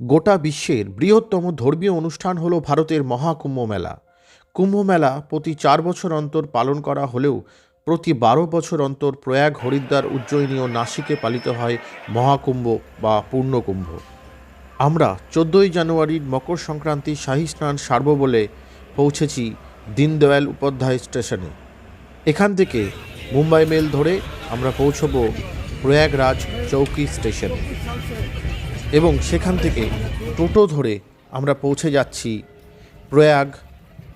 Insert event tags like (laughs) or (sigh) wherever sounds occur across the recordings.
গোটা বিশ্বের বৃহত্তম ধর্মীয় অনুষ্ঠান হলো ভারতের মহাকুম্ভ মেলা। কুম্ভ মেলা প্রতি চার বছর অন্তর পালন করা হলেও প্রতি বারো বছর অন্তর প্রয়াগ হরিদ্বার উজ্জয়িনী ও নাসিকে পালিত হয় মহাকুম্ভ বা পূর্ণকুম্ভ। আমরা চোদ্দোই জানুয়ারির মকর সংক্রান্তি শাহী স্নান সারব বলে পৌঁছেছি দীনদয়াল উপাধ্যায় স্টেশনে। এখান থেকে মুম্বাই মেল ধরে আমরা পৌঁছব প্রয়াগরাজ চৌকি স্টেশনে। এবং সেখান থেকে টোটো ধরে আমরা পৌঁছে যাচ্ছি প্রয়াগ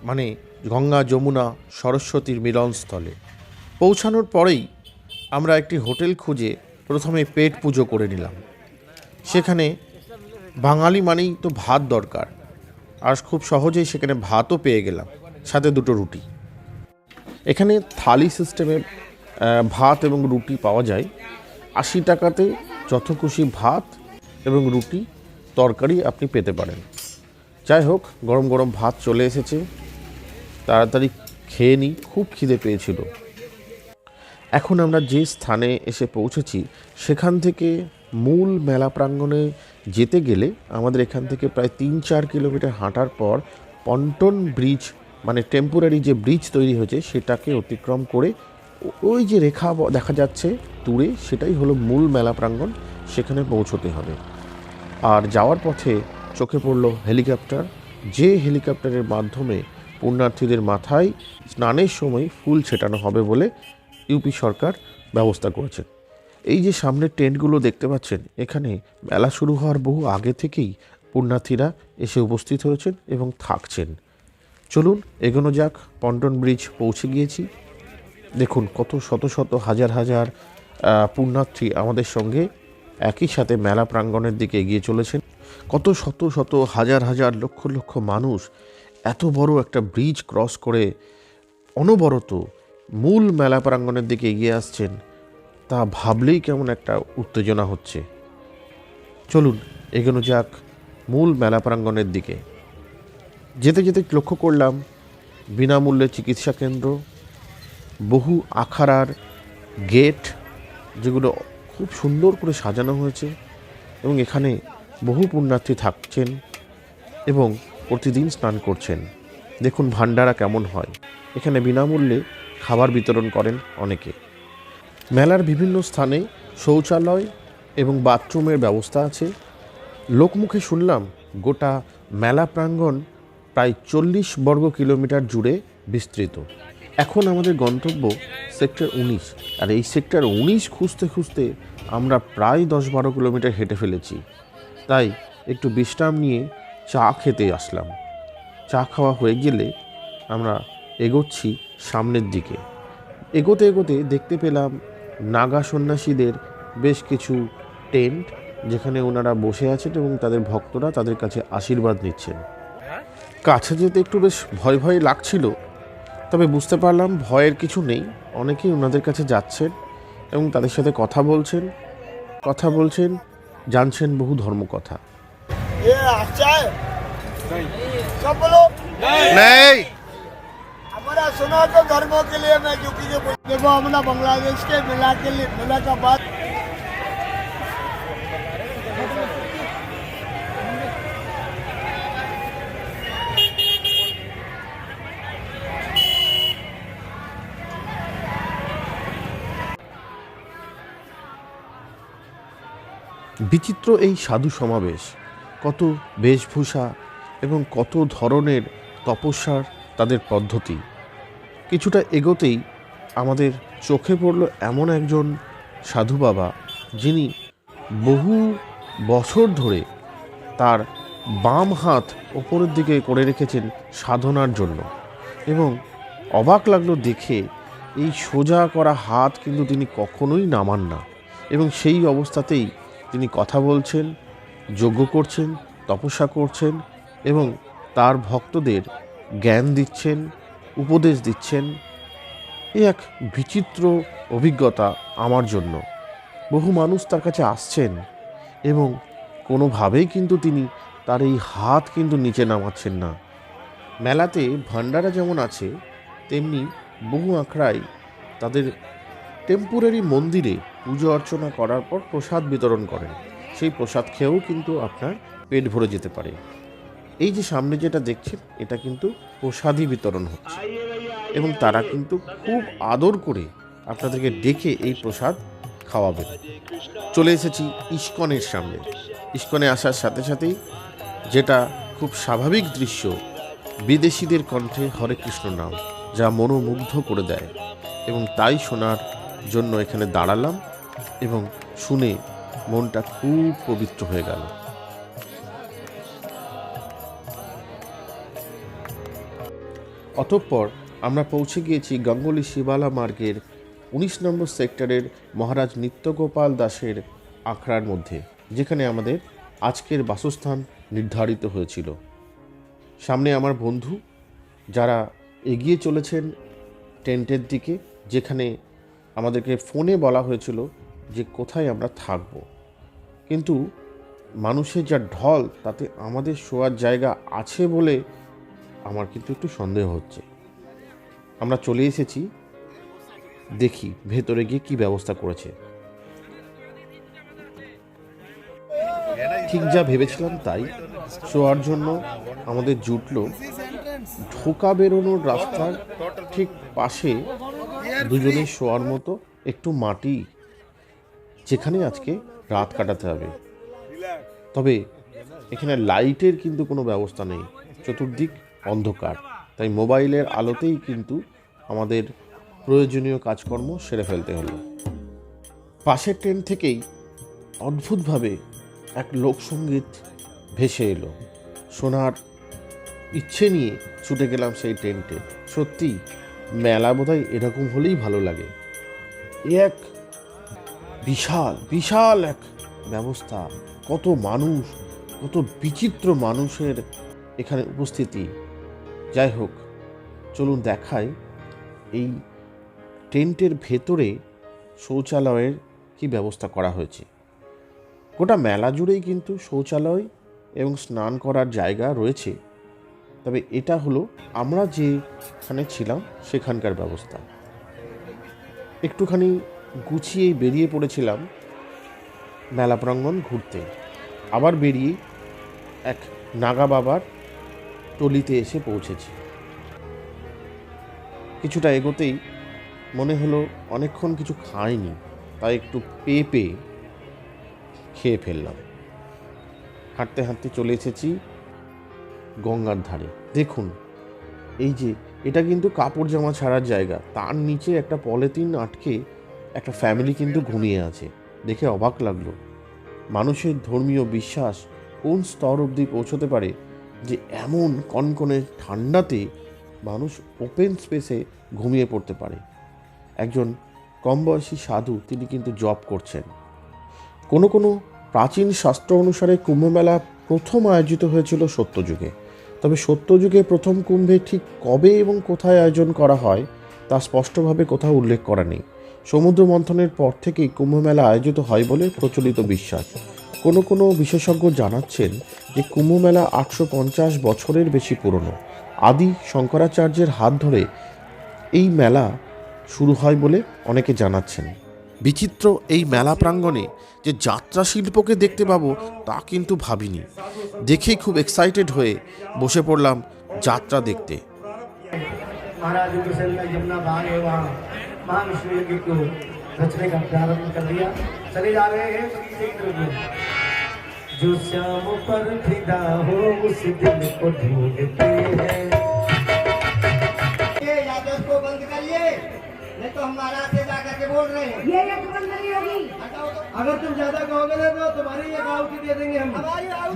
মানে গঙ্গা, যমুনা, সরস্বতীর মিলনস্থলে। পৌঁছানোর পরেই আমরা একটি হোটেল খুঁজে প্রথমে পেট পুজো করে নিলাম। সেখানে বাঙালি মানেই তো ভাত দরকার। আর খুব সহজেই সেখানে ভাতও পেয়ে গেলাম, সাথে দুটো রুটি। এখানে থালি সিস্টেমে ভাত এবং রুটি পাওয়া যায়। আশি টাকাতে যত খুশি ভাত এবং রুটি, তরকারি আপনি পেতে পারেন। যাই হোক, গরম গরম ভাত চলে এসেছে। তাড়াতাড়ি খেয়ে নিই, খুব খিদে পেয়েছিল। এখন আমরা যে স্থানে এসে পৌঁছেছি, সেখান থেকে মূল মেলা প্রাঙ্গণে যেতে গেলে আমাদের এখান থেকে প্রায় তিন চার কিলোমিটার হাঁটার পর পন্টন ব্রিজ মানে টেম্পোরারি যে ব্রিজ তৈরি হয়েছে, সেটাকে অতিক্রম করে ওই যে রেখা দেখা যাচ্ছে দূরে, সেটাই হলো মূল মেলা প্রাঙ্গণ। সেখানে পৌঁছতে হবে। আর যাওয়ার পথে চোখে পড়ল হেলিকপ্টার। যে হেলিকপ্টারের মাধ্যমে পুণ্যার্থীদের মাথায় স্নানের সময় ফুল ছেটানো হবে বলে ইউপি সরকার ব্যবস্থা করেছেন এই যে সামনের টেন্টগুলো দেখতে পাচ্ছেন, এখানে মেলা শুরু হওয়ার বহু আগে থেকেই পুণ্যার্থীরা এসে উপস্থিত হয়েছেন এবং থাকছেন। চলুন, এগোনো যাক, পন্টন ব্রিজ পৌঁছে গিয়েছি। দেখুন কত শত শত হাজার হাজার পুণ্যার্থী আমাদের সঙ্গে একই সাথে মেলা প্রাঙ্গণের দিকে এগিয়ে চলেছেন। কত শত শত হাজার হাজার লক্ষ লক্ষ মানুষ এত বড় একটা ব্রিজ ক্রস করে অনবরত মূল মেলা প্রাঙ্গণের দিকে এগিয়ে আসছেন, তা ভাবলেই কেমন একটা উত্তেজনা হচ্ছে। চলুন, এগোনো যাক মূল মেলা প্রাঙ্গণের দিকে। যেতে যেতে লক্ষ্য করলাম, বিনামূল্যে চিকিৎসা কেন্দ্র, বহু আখাড়ার গেট, যেগুলো খুব সুন্দর করে সাজানো হয়েছে এবং এখানে বহু পুণ্যার্থী থাকছেন এবং প্রতিদিন স্নান করছেন। দেখুন ভান্ডারা কেমন হয়। এখানে বিনামূল্যে খাবার বিতরণ করেন অনেকে। মেলার বিভিন্ন স্থানে শৌচালয় এবং বাথরুমের ব্যবস্থা আছে। লোকমুখে শুনলাম গোটা মেলা প্রাঙ্গণ প্রায় চল্লিশ বর্গ কিলোমিটার জুড়ে বিস্তৃত। এখন আমাদের গন্তব্য সেক্টর উনিশ। আর এই সেক্টর উনিশ খুঁজতে খুঁজতে আমরা প্রায় দশ বারো কিলোমিটার হেঁটে ফেলেছি। তাই একটু বিশ্রাম নিয়ে চা খেতে আসলাম। চা খাওয়া হয়ে গেলে আমরা এগোচ্ছি সামনের দিকে। এগোতে এগোতে দেখতে পেলাম নাগা সন্ন্যাসীদের বেশ কিছু টেন্ট যেখানে ওনারা বসে আছেন এবং তাদের ভক্তরা তাদের কাছে আশীর্বাদ নিচ্ছেন। কাছে যেতে একটু বেশ ভয় ভয় লাগছিল তবে বুঝতে পারলাম ভয়ের কিছু নেই অনেকেই ওনাদের কাছে যাচ্ছেন এবং তাদের সাথে কথা বলছেন কথা বলছেন জানছেন বহু ধর্মকথা ये अच्छा है सब बोलो নেই हमारा सुना तो धर्मों के लिए मैं क्योंकि ये बोल- देखो हमारा बांग्लादेश के मिला के लिए मिला का बात বিচিত্র এই সাধু সমাবেশ, কত বেশভূষা এবং কত ধরনের তপস্যার তাদের পদ্ধতি। কিছুটা এগোতেই আমাদের চোখে পড়ল এমন একজন সাধু বাবা, যিনি বহু বছর ধরে তার বাম হাত ওপরের দিকে করে রেখেছেন সাধনার জন্য এবং অবাক লাগল দেখে এই সোজা করা হাত কিন্তু তিনি কখনোই নামান না এবং সেই অবস্থাতেই তিনি কথা বলছেন, যজ্ঞ করছেন, তপস্যা করছেন এবং তার ভক্তদের জ্ঞান দিচ্ছেন, উপদেশ দিচ্ছেন। এ এক বিচিত্র অভিজ্ঞতা আমার জন্য। বহু মানুষ তার কাছে আসছেন এবং কোনোভাবেই কিন্তু তিনি তার এই হাত কিন্তু নিচে নামাচ্ছেন না। মেলাতে ভান্ডারা যেমন আছে, তেমনি বহু আখড়াই তাদের টেম্পোরারি মন্দিরে পুজো অর্চনা করার পর প্রসাদ বিতরণ করেন। সেই প্রসাদ খেয়েও কিন্তু আপনার পেট ভরে যেতে পারে। এই যে সামনে যেটা দেখছেন, এটা কিন্তু প্রসাদই বিতরণ হচ্ছে। এবং তারা কিন্তু খুব আদর করে আপনাদেরকে ডেকে এই প্রসাদ খাওয়াবে চলে এসেছি ইস্কনের সামনে। ইস্কনে আসার সাথে সাথেই যেটা খুব স্বাভাবিক দৃশ্য, বিদেশিদের কণ্ঠে হরে কৃষ্ণ নাম, যা মনোমুগ্ধ করে দেয়। এবং তাই শোনার জন্য এখানে দাঁড়ালাম। এবং শুনে মনটা খুব পবিত্র হয়ে গেল। অতঃপর আমরা পৌঁছে গিয়েছি গঙ্গলি শিবালা মার্গের উনিশ নম্বর সেক্টরের মহারাজ নিত্যগোপাল দাসের আখড়ার মধ্যে, যেখানে আমাদের আজকের বাসস্থান নির্ধারিত হয়েছিল। সামনে আমার বন্ধু, যারা এগিয়ে চলেছেন টেন্টের দিকে, যেখানে আমাদেরকে ফোনে বলা হয়েছিল যে কোথায় আমরা থাকব। কিন্তু মানুষের যা ঢল, তাতে আমাদের শোয়ার জায়গা আছে বলে আমার কিন্তু একটু সন্দেহ হচ্ছে। আমরা চলে এসেছি, দেখি ভেতরে গিয়ে কি ব্যবস্থা করেছে। ঠিক যা ভেবেছিলাম তাই, শোয়ার জন্য আমাদের জুটলো ঢোকা বেরোনোর রাস্তার ঠিক পাশে দুজনে শোয়ার মতো একটু মাটি। যেখানে আজকে রাত কাটাতে হবে। তবে এখানে লাইটের কিন্তু কোনো ব্যবস্থা নেই। চতুর্দিক অন্ধকার। তাই মোবাইলের আলোতেই কিন্তু আমাদের প্রয়োজনীয় কাজকর্ম সেরে ফেলতে হলো। পাশের ট্রেন থেকেই অদ্ভুতভাবে এক লোকসঙ্গীত ভেসে এলো। শোনার ইচ্ছে নিয়ে ছুটে গেলাম সেই ট্রেনটে। সত্যি মেলা বোধহয় এরকম হলেই ভালো লাগে। এ এক বিশাল বিশাল এক ব্যবস্থা। কত মানুষ, কত বিচিত্র মানুষের এখানে উপস্থিতি। যাই হোক, চলুন দেখাই এই টেন্টের ভেতরে শৌচালয়ের কি ব্যবস্থা করা হয়েছে। গোটা মেলা জুড়েই কিন্তু শৌচালয় এবং স্নান করার জায়গা রয়েছে। তবে এটা হলো আমরা যেখানে ছিলাম সেখানকার ব্যবস্থা। একটুখানি গুছিয়েই বেরিয়ে পড়েছিলাম মেলা প্রাঙ্গণ ঘুরতে। আবার বেরিয়ে এক নাগা বাবার টলিতে এসে পৌঁছেছি। কিছুটা এগোতেই মনে হলো অনেকক্ষণ কিছু খাইনি, তাই একটু পেয়ে পেয়ে খেয়ে ফেললাম। হাঁটতে হাঁটতে চলে এসেছি গঙ্গার ধারে। দেখুন, এই যে, এটা কিন্তু কাপড় জামা ছাড়ার জায়গা। তার নিচে একটা পলিথিন আটকে একটা ফ্যামিলি কিন্তু ঘুমিয়ে আছে। দেখে অবাক লাগল। মানুষের ধর্মীয় বিশ্বাস কোন স্তর অবধি পৌঁছতে পারে যে এমন কনকনে ঠান্ডাতে মানুষ ওপেন স্পেসে ঘুমিয়ে পড়তে পারে? একজন কম বয়সী সাধু তিনি কিন্তু জব করছেন। কোনো কোনো প্রাচীন শাস্ত্র অনুসারে কুম্ভমেলা প্রথম আয়োজিত হয়েছিল সত্যযুগে। তবে সত্যযুগে প্রথম কুম্ভে ঠিক কবে এবং কোথায় আয়োজন করা হয় তা স্পষ্টভাবে কোথাও উল্লেখ করা নেই। সমুদ্র মন্থনের পর থেকেই কুম্ভমেলা আয়োজিত হয় বলে প্রচলিত বিশ্বাস। কোনো কোনো বিশেষজ্ঞ জানাচ্ছেন যে কুম্ভমেলা আটশো পঞ্চাশ বছরের বেশি পুরনো। আদি শঙ্করাচার্যের হাত ধরে এই মেলা শুরু হয় বলে অনেকে জানাচ্ছেন। বিচিত্র এই মেলা প্রাঙ্গণে যে যাত্রা শিল্পকে দেখতে পাবো তা কিন্তু ভাবিনি। দেখেই খুব এক্সাইটেড হয়ে বসে পড়লাম যাত্রা দেখতে। महाविष्णु यज्ञ को रचने का प्रारंभ कर दिया। चले जा रहे हैं बगीचे की तरफ़ जो श्याम पर फिदा हो उस दिल को ढूंढते हैं। ये यादव को बंद करिए नहीं तो हम महाराज से जाकर के बोल रहे हैं। ये नहीं होगी। अगर तुम ज़्यादा कहोगे ना तो तुम्हारी ये गाँव की दे देंगे हम।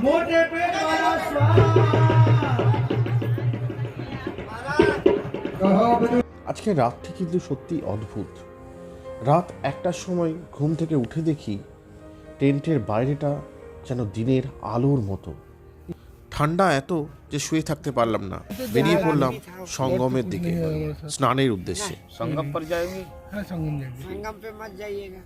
मोटे पेट वाला स्वाहा আজকে রাতটি কিন্তু সত্যি অদ্ভুত রাত একটার সময় ঘুম থেকে উঠে দেখি টেন্টের বাইরেটা যেন দিনের আলোর মতো ঠান্ডা এত যে শুয়ে থাকতে পারলাম না বেরিয়ে পড়লাম সঙ্গমের দিকে স্নানের উদ্দেশ্যে संगम पर जाएंगे संगम पे मत जाइएगा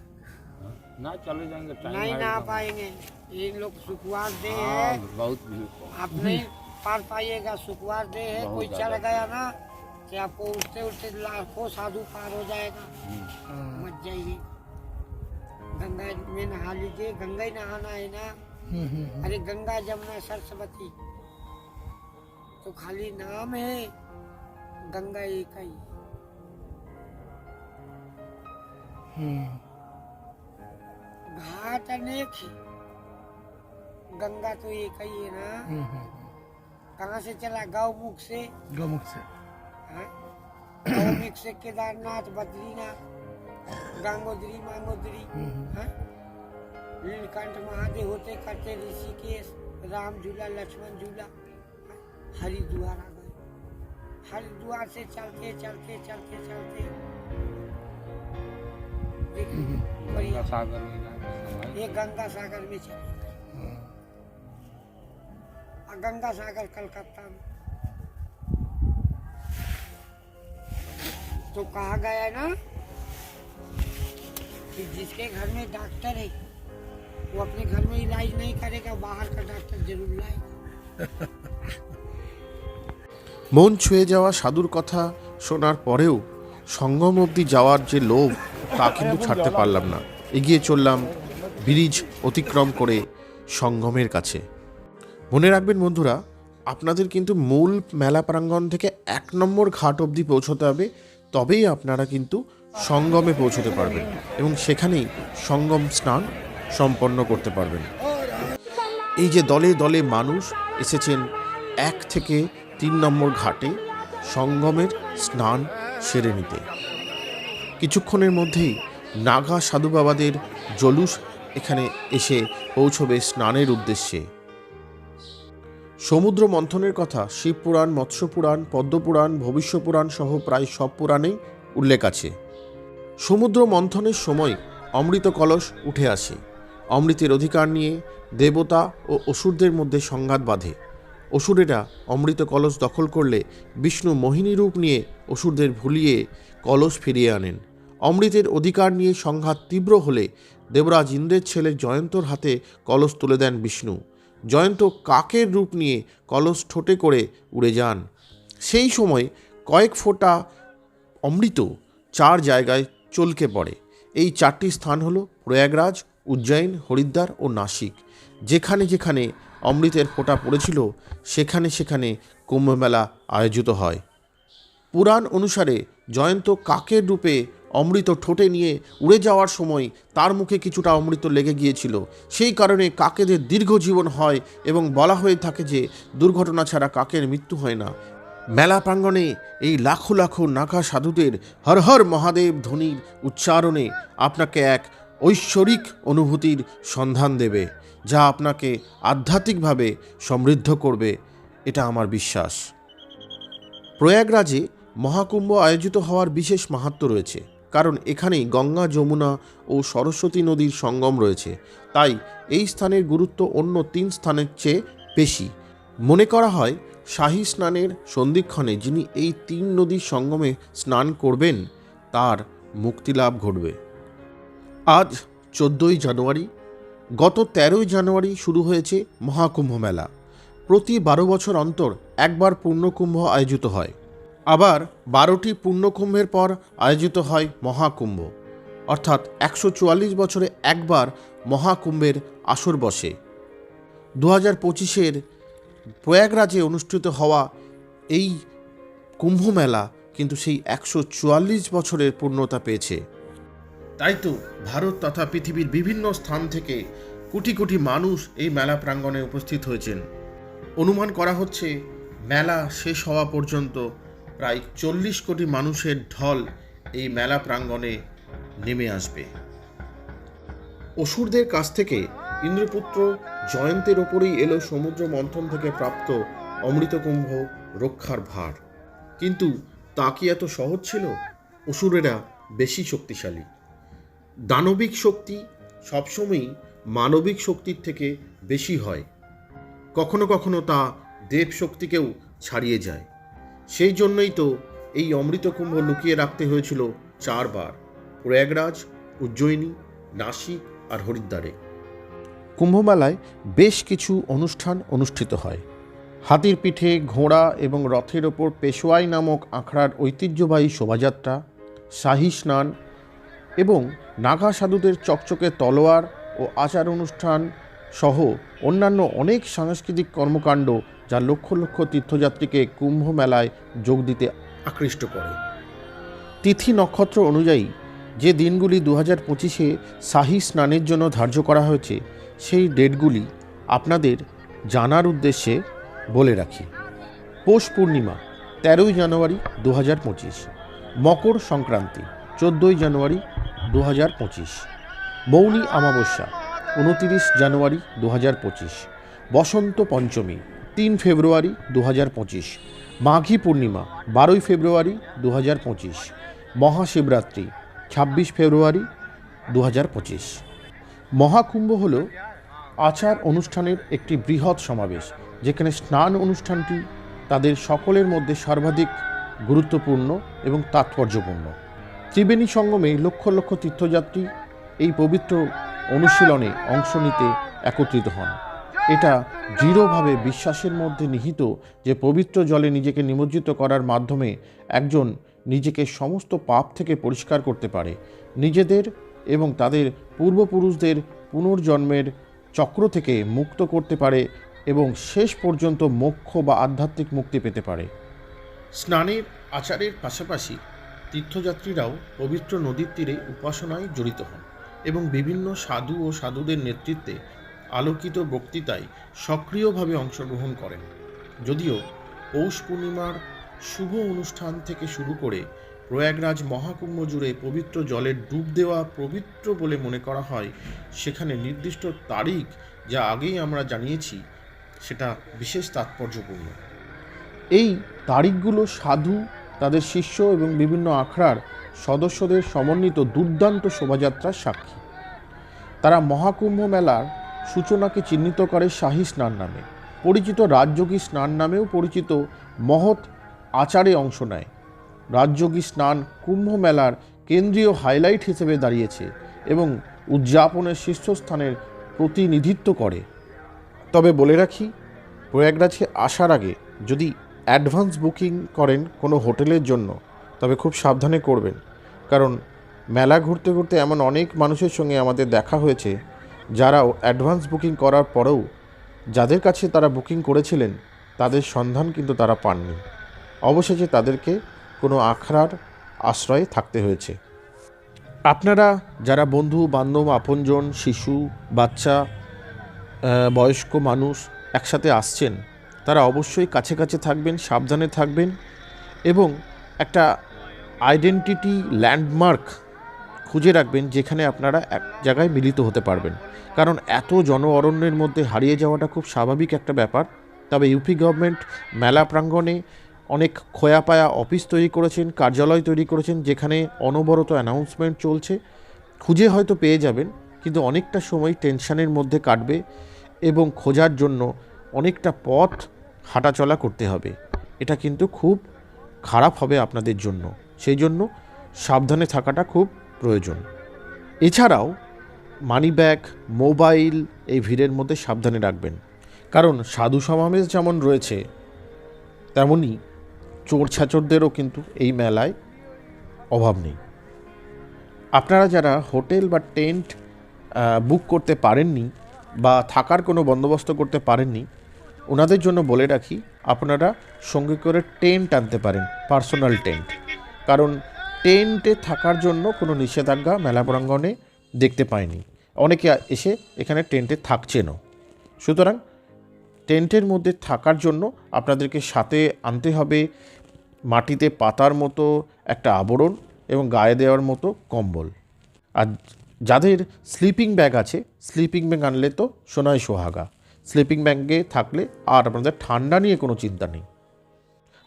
ना चले जाएंगे टाइम नहीं है ना एकदम। पाएंगे ये लोग सुखवार दे हाँ, है बहुत भीड़ आप नहीं पार पाइएगा सुखवार दे है बहुत कोई चढ़ ज्यादा। गया ना कि आपको उठते उठते लाखों साधु पार हो जाएगा। मत जाइए। गंगा में नहा लीजिए। गंगा ही नहाना है ना? अरे गंगा जमुना सरस्वती तो खाली नाम है गंगा एक ही। घाट अनेक है। गंगा तो एक ही है ना? कहाँ से चला? गौमुख से? गौमुख से। हाँ? से केदारनाथ बद्रीनाथ गंगोत्री मांगोत्री हाँ? नीलकंठ महादेव होते करते ऋषिकेश राम झूला लक्ष्मण झूला हाँ? हरिद्वार आ गए। हरिद्वार से चलते चलते चलते चलते। गंगा सागर में ये गंगा सागर में चले गए। और गंगा सागर कलकत्ता में। तो कहा गया ना कि जिसके घर में डॉक्टर है वो अपने घर में इलाज नहीं करेगा बाहर का डॉक्टर जरूर लाएगा (laughs) মন ছুঁয়ে যাওয়া সাধুর কথা শোনার পরেও সঙ্গম অবধি যাওয়ার যে লোভ তা কিন্তু ছাড়তে পারলাম না এগিয়ে চললাম ব্রিজ অতিক্রম করে সঙ্গমের কাছে মনে রাখবেন বন্ধুরা আপনাদের কিন্তু মূল মেলা প্রাঙ্গণ থেকে এক নম্বর ঘাট অবধি পৌঁছতে হবে তবেই আপনারা কিন্তু সঙ্গমে পৌঁছতে পারবেন এবং সেখানেই সঙ্গম স্নান সম্পন্ন করতে পারবেন। এই যে দলে দলে মানুষ এসেছেন, এক থেকে তিন নম্বর ঘাটে সঙ্গমের স্নান সেরে নিতে। কিছুক্ষণের মধ্যেই নাগা সাধু বাবাদের জলুস এখানে এসে পৌঁছবে স্নানের উদ্দেশ্যে। সমুদ্র মন্থনের কথা শিব পুরাণ মৎস্য পুরাণ পদ্মপুরাণ ভবিষ্য পুরাণ সহ প্রায় সব পুরাণেই উল্লেখ আছে। সমুদ্র মন্থনের সময় অমৃত কলস উঠে আসে। অমৃতের অধিকার নিয়ে দেবতা ও অসুরদের মধ্যে সংঘাত বাঁধে। অসুরেরা অমৃত কলস দখল করলে বিষ্ণু মোহিনী রূপ নিয়ে অসুরদের ভুলিয়ে কলস ফিরিয়ে আনেন। অমৃতের অধিকার নিয়ে সংঘাত তীব্র হলে দেবরাজ ইন্দ্রের ছেলে জয়ন্তর হাতে কলস তুলে দেন বিষ্ণু। জয়ন্ত কাকের রূপ নিয়ে কলস ঠোঁটে করে উড়ে যান। সেই সময় কয়েক ফোঁটা অমৃত চার জায়গায় চলকে পড়ে। এই চারটি স্থান হল প্রয়াগরাজ, উজ্জয়ন, হরিদ্বার ও নাসিক। যেখানে যেখানে অমৃতের ফোঁটা পড়েছিল, সেখানে সেখানে কুম্ভমেলা আয়োজিত হয়। পুরাণ অনুসারে জয়ন্ত কাকের রূপে অমৃত ঠোঁটে নিয়ে উড়ে যাওয়ার সময় তার মুখে কিছুটা অমৃত লেগে গিয়েছিল। সেই কারণে কাকেদের দীর্ঘ জীবন হয় এবং বলা হয়ে থাকে যে দুর্ঘটনা ছাড়া কাকের মৃত্যু হয় না। মেলা প্রাঙ্গণে এই লাখো লাখো নাগা সাধুদের হর হর মহাদেব ধ্বনির উচ্চারণে আপনাকে এক ঐশ্বরিক অনুভূতির সন্ধান দেবে, যা আপনাকে আধ্যাত্মিকভাবে সমৃদ্ধ করবে। এটা আমার বিশ্বাস। প্রয়াগরাজে মহাকুম্ভ আয়োজিত হওয়ার বিশেষ মাহাত্ম্য রয়েছে। কারণ এখানেই গঙ্গা, যমুনা ও সরস্বতী নদীর সঙ্গম রয়েছে। তাই এই স্থানের গুরুত্ব অন্য তিন স্থানের চেয়ে বেশি। মনে করা হয়, শাহী স্নানের সন্ধিক্ষণে যিনি এই তিন নদীর সঙ্গমে স্নান করবেন, তার মুক্তিলাভ ঘটবে। আজ চোদ্দোই জানুয়ারি, গত তেরোই জানুয়ারি শুরু হয়েছে মহাকুম্ভ মেলা। প্রতি বারো বছর অন্তর একবার পূর্ণকুম্ভ আয়োজিত হয়। আবার বারোটি পূর্ণকুম্ভের পর আয়োজিত হয় মহাকুম্ভ। অর্থাৎ একশো চুয়াল্লিশ বছরে একবার মহাকুম্ভের আসর বসে। দু হাজার পঁচিশের প্রয়াগরাজে অনুষ্ঠিত হওয়া এই কুম্ভ মেলা কিন্তু সেই একশো চুয়াল্লিশ বছরের পূর্ণতা পেয়েছে। তাই তো ভারত তথা পৃথিবীর বিভিন্ন স্থান থেকে কোটি কোটি মানুষ এই মেলা প্রাঙ্গণে উপস্থিত হয়েছেন। অনুমান করা হচ্ছে মেলা শেষ হওয়া পর্যন্ত প্রায় চল্লিশ কোটি মানুষের ঢল এই মেলা প্রাঙ্গণে নেমে আসবে। অসুরদের কাছ থেকে ইন্দ্রপুত্র জয়ন্তের ওপরেই এলো সমুদ্র মন্থন থেকে প্রাপ্ত অমৃতকুম্ভ রক্ষার ভার। কিন্তু তা কি এত সহজ ছিল? অসুরেরা বেশি শক্তিশালী। দানবিক শক্তি সবসময়ই মানবিক শক্তির থেকে বেশি হয়। কখনো কখনো তা দেব শক্তিকেও ছাড়িয়ে যায়। সেই জন্যই তো এই অমৃতকুম্ভ লুকিয়ে রাখতে হয়েছিল চারবার, প্রয়াগরাজ, উজ্জয়িনী, নাসিক আর হরিদ্বারে। কুম্ভমেলায় বেশ কিছু অনুষ্ঠান অনুষ্ঠিত হয়। হাতির পিঠে, ঘোড়া এবং রথের ওপর পেশোয়াই নামক আখড়ার ঐতিহ্যবাহী শোভাযাত্রা, শাহী স্নান এবং নাগা সাধুদের চকচকে তলোয়ার ও আচার অনুষ্ঠান সহ অন্যান্য অনেক সাংস্কৃতিক কর্মকাণ্ড যা লক্ষ লক্ষ তীর্থযাত্রীকে কুম্ভ মেলায় যোগ দিতে আকৃষ্ট করে। তিথি নক্ষত্র অনুযায়ী যে দিনগুলি দু হাজার পঁচিশে শাহী স্নানের জন্য ধার্য করা হয়েছে, সেই ডেটগুলি আপনাদের জানার উদ্দেশ্যে বলে রাখি। পৌষ পূর্ণিমা, তেরোই জানুয়ারি দু হাজার পঁচিশ। মকর সংক্রান্তি, চোদ্দোই জানুয়ারি দু হাজার পঁচিশ। মৌনী অমাবস্যা, উনতিরিশ জানুয়ারি দু হাজার পঁচিশ। বসন্ত পঞ্চমী তিন ফেব্রুয়ারি দু হাজার পঁচিশ, মাঘী পূর্ণিমা বারোই ফেব্রুয়ারি দু হাজার পঁচিশ, মহাশিবরাত্রি ছাব্বিশ ফেব্রুয়ারি দু হাজার পঁচিশ। মহাকুম্ভ হল আচার অনুষ্ঠানের একটি বৃহৎ সমাবেশ, যেখানে স্নান অনুষ্ঠানটি তাদের সকলের মধ্যে সর্বাধিক গুরুত্বপূর্ণ এবং তাৎপর্যপূর্ণ। ত্রিবেণী সঙ্গমে লক্ষ লক্ষ তীর্থযাত্রী এই পবিত্র অনুশীলনে অংশ নিতে একত্রিত হন। এটা দৃঢ়ভাবে বিশ্বাসের মধ্যে নিহিত যে পবিত্র জলে নিজেকে নিমজ্জিত করার মাধ্যমে একজন নিজেকে সমস্ত পাপ থেকে পরিষ্কার করতে পারে। নিজেদের এবং তাদের পূর্বপুরুষদের পুনর্জন্মের চক্র থেকে মুক্ত করতে পারে এবং শেষ পর্যন্ত মোক্ষ বা আধ্যাত্মিক মুক্তি পেতে পারে। স্নানের আচারের পাশাপাশি তীর্থযাত্রীরাও পবিত্র নদীর তীরে উপাসনায় জড়িত হন এবং বিভিন্ন সাধু ও সাধুদের নেতৃত্বে আলোকিত বক্তৃতায় সক্রিয়ভাবে অংশগ্রহণ করেন। যদিও পৌষ পূর্ণিমার শুভ অনুষ্ঠান থেকে শুরু করে প্রয়াগরাজ মহাকুম্ভ জুড়ে পবিত্র জলে ডুব দেওয়া পবিত্র বলে মনে করা হয়, সেখানে নির্দিষ্ট তারিখ যা আগেই আমরা জানিয়েছি, সেটা বিশেষ তাৎপর্যপূর্ণ। এই তারিখগুলো সাধু, তাদের শিষ্য এবং বিভিন্ন আখড়ার সদস্যদের সমন্বিত দুর্দান্ত শোভাযাত্রার সাক্ষী। তারা মহাকুম্ভ মেলার সূচনাকে চিহ্নিত করে শাহী স্নান নামে। পরিচিত রাজযোগী স্নান নামেও পরিচিত মহৎ আচারে অংশ নেয়। রাজযোগী স্নান কুম্ভ মেলার কেন্দ্রীয় হাইলাইট হিসেবে দাঁড়িয়েছে এবং উদযাপনের শীর্ষস্থানের প্রতিনিধিত্ব করে। তবে বলে রাখি প্রয়াগরাজে আসার আগে যদি অ্যাডভান্স বুকিং করেন কোনো হোটেলের জন্য, তবে খুব সাবধানে করবেন। কারণ মেলা ঘুরতে ঘুরতে এমন অনেক মানুষের সঙ্গে আমাদের দেখা হয়েছে যারাও অ্যাডভান্স বুকিং করার পরেও যাদের কাছে তারা বুকিং করেছিলেন, তাদের সন্ধান কিন্তু তারা পাননি। অবশেষে তাদেরকে কোনো আখড়ার আশ্রয়ে থাকতে হয়েছে। আপনারা যারা বন্ধু, বান্ধব, আপনজন, শিশু, বাচ্চা বয়স্ক মানুষ একসাথে আসছেন, তারা অবশ্যই কাছে কাছে থাকবেন, সাবধানে থাকবেন এবং একটা আইডেন্টিটি ল্যান্ডমার্ক খুঁজে রাখবেন যেখানে আপনারা এক জায়গায় মিলিত হতে পারবেন। কারণ এত জন অরণ্যের মধ্যে হারিয়ে যাওয়াটা খুব স্বাভাবিক একটা ব্যাপার। তবে ইউপি গভর্নমেন্ট মেলা প্রাঙ্গণে অনেক খোয়াপায়া অফিস তৈরি করেছেন, কার্যালয় তৈরি করেছেন, যেখানে অনবরত অ্যানাউন্সমেন্ট চলছে। খুঁজে হয়তো পেয়ে যাবেন, কিন্তু অনেকটা সময় টেনশানের মধ্যে কাটবে এবং খোঁজার জন্য অনেকটা পথ হাঁটাচলা করতে হবে। এটা কিন্তু খুব খারাপ হবে আপনাদের জন্য। সেই জন্য সাবধানে থাকাটা খুব প্রয়োজন। এছাড়াও মানি ব্যাগ মোবাইল এই ভিড়ের মধ্যে সাবধানে রাখবেন। কারণ সাধু সমাবেশ যেমন রয়েছে তেমনই চোর ছাচরদেরও কিন্তু এই মেলায় অভাব নেই। আপনারা যারা হোটেল বা টেন্ট বুক করতে পারেননি বা থাকার কোনো বন্দোবস্ত করতে পারেননি, ওনাদের জন্য বলে রাখি, আপনারা সঙ্গে করে টেন্ট আনতে পারেন, পার্সোনাল টেন্ট। কারণ টেন্টে থাকার জন্য কোনো নিষেধাজ্ঞা মেলা প্রাঙ্গণে দেখতে পাইনি অনেকে এসে এখানে টেন্টে থাকছেনও। সুতরাং টেন্টের মধ্যে থাকার জন্য আপনাদেরকে সাথে আনতে হবে মাটিতে পাতার মতো একটা আবরণ এবং গায়ে দেওয়ার মতো কম্বল। আর যাদের স্লিপিং ব্যাগ আছে স্লিপিং ব্যাগ আনলে তো সোনায় সোহাগা। স্লিপিং ব্যাগে থাকলে আর আপনাদের ঠান্ডা নিয়ে কোনো চিন্তা নেই।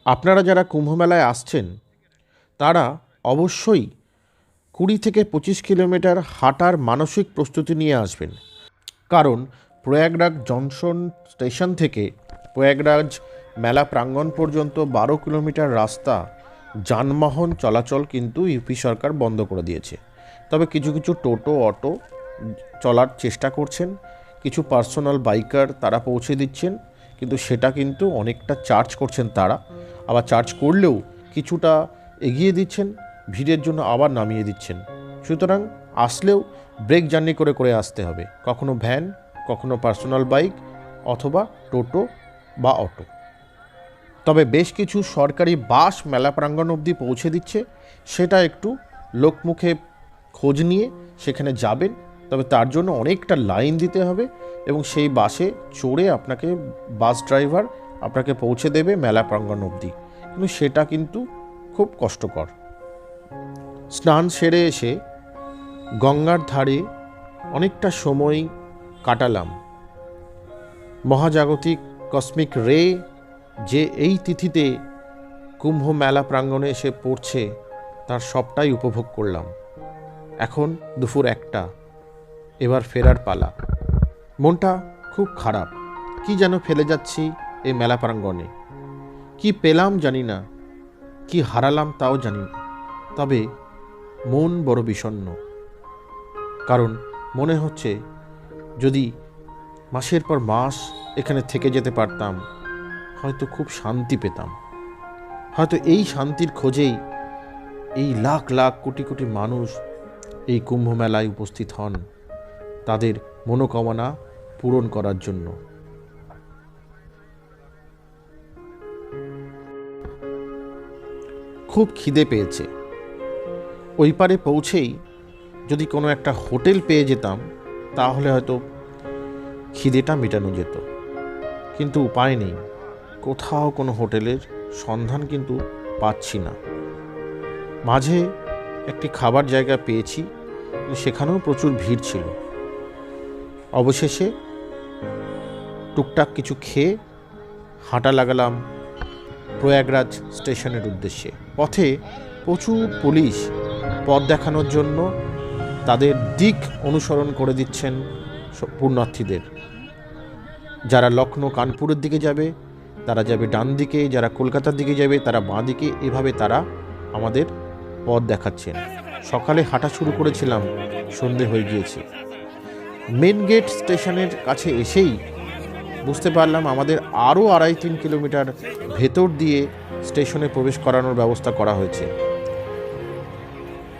আপনারা যারা কুম্ভমেলায় আসছেন, তারা অবশ্যই কুড়ি থেকে পঁচিশ কিলোমিটার হাঁটার মানসিক প্রস্তুতি নিয়ে আসবেন। কারণ প্রয়াগরাজ জংশন স্টেশন থেকে প্রয়াগরাজ মেলা প্রাঙ্গণ পর্যন্ত বারো কিলোমিটার রাস্তা যানবাহন চলাচল কিন্তু ইউপি সরকার বন্ধ করে দিয়েছে। তবে কিছু কিছু টোটো, অটো চলার চেষ্টা করছেন, কিছু পার্সোনাল বাইকার তারা পৌঁছে দিচ্ছেন, কিন্তু সেটা কিন্তু অনেকটা চার্জ করছেন তারা। আবার চার্জ করলেও কিছুটা এগিয়ে দিচ্ছেন ভিড়ের জন্য আবার নামিয়ে দিচ্ছেন। সুতরাং আসলেও ব্রেক জার্নি করে করে আসতে হবে। কখনো ভ্যান, কখনো পার্সোনাল বাইক অথবা টোটো বা অটো। তবে বেশ কিছু সরকারি বাস মেলা প্রাঙ্গণ অবধি পৌঁছে দিচ্ছে, সেটা একটু লোকমুখে খোঁজ নিয়ে সেখানে যাবেন। তবে তার জন্য অনেকটা লাইন দিতে হবে এবং সেই বাসে চড়ে আপনাকে বাস ড্রাইভার আপনাকে পৌঁছে দেবে মেলা প্রাঙ্গণ অবধি। কিন্তু সেটা কিন্তু খুব কষ্টকর। স্নান সেরে এসে গঙ্গার ধারে অনেকটা সময় কাটালাম। মহাজাগতিক কসমিক রে যে এই তিথিতে কুম্ভ মেলা প্রাঙ্গণে এসে পড়ছে, তার সবটাই উপভোগ করলাম। এখন দুপুর একটা, এবার ফেরার পালা। মনটা খুব খারাপ, কি যেন ফেলে যাচ্ছি এই মেলা প্রাঙ্গণে। কি পেলাম জানি না, কি হারালাম তাও জানি তবে মন বড় বিষণ্ণ। কারণ মনে হচ্ছে, যদি মাসের পর মাস এখানে থেকে যেতে পারতাম, হয়তো খুব শান্তি পেতাম। হয়তো এই শান্তির খোঁজেই এই লাখ লাখ কোটি কোটি মানুষ এই কুম্ভ মেলায় উপস্থিত হন তাদের মনোকামনা পূরণ করার জন্য। খুব খিদে পেয়েছে। ওই পারে পৌঁছেই যদি কোনো একটা হোটেল পেয়ে যেতাম, তাহলে হয়তো খিদেটা মেটানো যেত। কিন্তু উপায় নেই। কোথাও কোনো হোটেলের সন্ধান কিন্তু পাচ্ছি না। মাঝে একটি খাবার জায়গা পেয়েছি, সেখানেও প্রচুর ভিড় ছিল। অবশেষে টুকটাক কিছু খেয়ে হাঁটা লাগালাম প্রয়াগরাজ স্টেশনের উদ্দেশ্যে। পথে প্রচুর পুলিশ পথ দেখানোর জন্য তাদের দিক অনুসরণ করে দিচ্ছেন পুণ্যার্থীদের। যারা লখনৌ কানপুরের দিকে যাবে, তারা যাবে ডান দিকে, যারা কলকাতার দিকে যাবে, তারা বাঁ দিকে, এভাবে তারা আমাদের পথ দেখাচ্ছেন। সকালে হাঁটা শুরু করেছিলাম, সন্ধে হয়ে গিয়েছে। মেন গেট স্টেশনের কাছে এসেই বুঝতে পারলাম আমাদের আরও আড়াই তিন কিলোমিটার ভেতর দিয়ে স্টেশনে প্রবেশ করানোর ব্যবস্থা করা হয়েছে।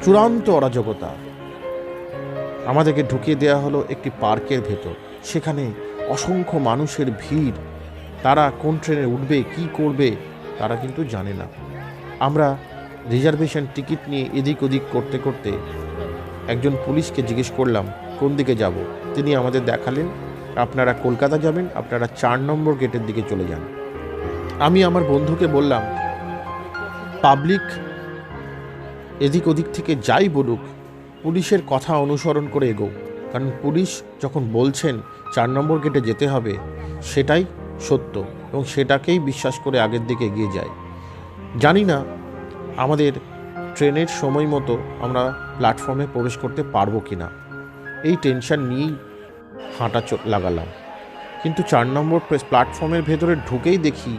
চূড়ান্ত অরাজকতা। আমাদেরকে ঢুকিয়ে দেওয়া হলো একটি পার্কের ভেতর। সেখানে অসংখ্য মানুষের ভিড়। তারা কোন ট্রেনে উঠবে, কি করবে, তারা কিন্তু জানে না। আমরা রিজার্ভেশন টিকিট নিয়ে এদিক ওদিক করতে করতে একজন পুলিশকে জিজ্ঞেস করলাম, কোন দিকে যাব? তিনি আমাদের দেখালেন, আপনারা কলকাতা যাবেন, আপনারা চার নম্বর গেটের দিকে চলে যান। আমি আমার বন্ধুকে বললাম, পাবলিক এদিক ওদিক থেকে যাই বলুক, পুলিশের কথা অনুসরণ করে এগো কারণ পুলিশ যখন বলছেন চার নম্বর গেটে যেতে হবে, সেটাই সত্য এবং সেটাকেই বিশ্বাস করে আগের দিকে এগিয়ে যায়। জানি না আমাদের ট্রেনের সময় মতো আমরা প্ল্যাটফর্মে প্রবেশ করতে পারব কি না এই টেনশন নিয়েই হাঁটা লাগালাম। কিন্তু চার নম্বর প্ল্যাটফর্মের ভেতরে ঢুকেই দেখি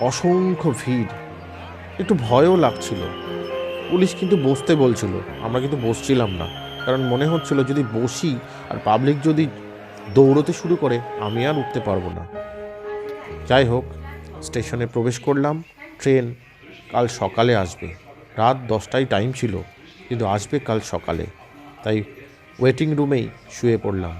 অসংখ্য ভিড়। একটু ভয়ও লাগছিল। পুলিশ কিন্তু বসতে বলছিল, আমরা কিন্তু বসছিলাম না। কারণ মনে হচ্ছিল যদি বসি আর পাবলিক যদি দৌড়তে শুরু করে, আমি আর উঠতে পারব না। যাই হোক, স্টেশনে প্রবেশ করলাম, ট্রেন কাল সকালে আসবে। রাত দশটায় টাইম ছিল, কিন্তু আসবে কাল সকালে। তাই ওয়েটিং রুমেই শুয়ে পড়লাম।